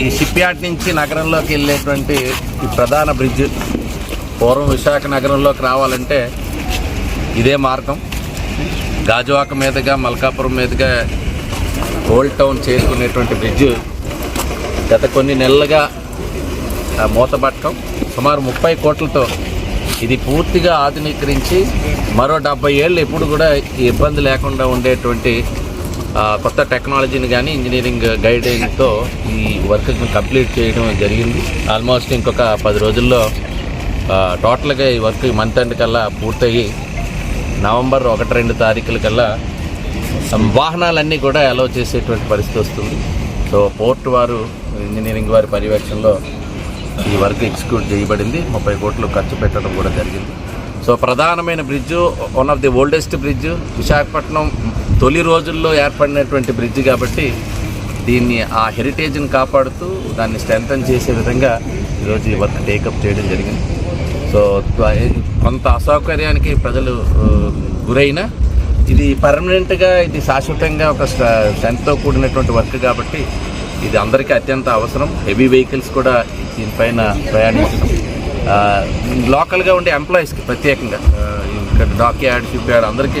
ఈ ship yard నుంచి నగరంలోకి వెళ్ళేటువంటి ఈ ప్రధాన బ్రిడ్జ్ పూర్వం విశాఖ నగరంలోకి రావాలంటే ఇదే మార్గం. గాజువాక మీదుగా మల్కాపురం మీదుగా ఓల్డ్ టౌన్ చేరుకునేటువంటి బ్రిడ్జ్ గత కొన్ని నెలలుగా ఆ, మూతపట్టడం. సుమారు ముప్పై కోట్లతో ఇది పూర్తిగా ఆధునీకరించి మరో డెబ్బై ఏళ్ళు ఎప్పుడు కూడా ఇబ్బంది లేకుండా ఉండేటువంటి కొత్త టెక్నాలజీని కానీ ఇంజనీరింగ్ గైడెన్స్తో ఈ వర్క్ని కంప్లీట్ చేయడం జరిగింది. ఆల్మోస్ట్ ఇంకొక పది రోజుల్లో టోటల్గా ఈ వర్క్ మంత్ ఎండ్ కల్లా పూర్తయ్యి నవంబర్ ఒకటి రెండు తారీఖుల కల్లా వాహనాలన్నీ కూడా అలౌ చేసేటువంటి పరిస్థితి వస్తుంది. సో పోర్ట్ వారు ఇంజనీరింగ్ వారి పర్యవేక్షణలో ఈ వర్క్ ఎగ్జిక్యూట్ చేయబడింది. ముప్పై కోట్లు ఖర్చు పెట్టడం కూడా జరిగింది. సో ప్రధానమైన bridge one of the oldest bridge Visakhapatnam తొలి రోజుల్లో ఏర్పడినటువంటి బ్రిడ్జ్ కాబట్టి దీన్ని ఆ హెరిటేజ్ని కాపాడుతూ దాన్ని స్ట్రెంగ్తన్ చేసే విధంగా ఈరోజు ఈ వర్క్ టేకప్ చేయడం జరిగింది. సో కొంత అసౌకర్యానికి ప్రజలు గురైనా గురైన ఇది పర్మనెంట్గా ఇది శాశ్వతంగా ఒక స్ట్రెంత్తో కూడినటువంటి వర్క్ కాబట్టి ఇది అందరికీ అత్యంత అవసరం. హెవీ వెహికల్స్ కూడా దీనిపైన ప్రయాణించడం లోకల్గా ఉండే ఎంప్లాయీస్కి ప్రత్యేకంగా ఇక్కడ డాక్ యార్డ్ షిప్ యార్డ్ అందరికీ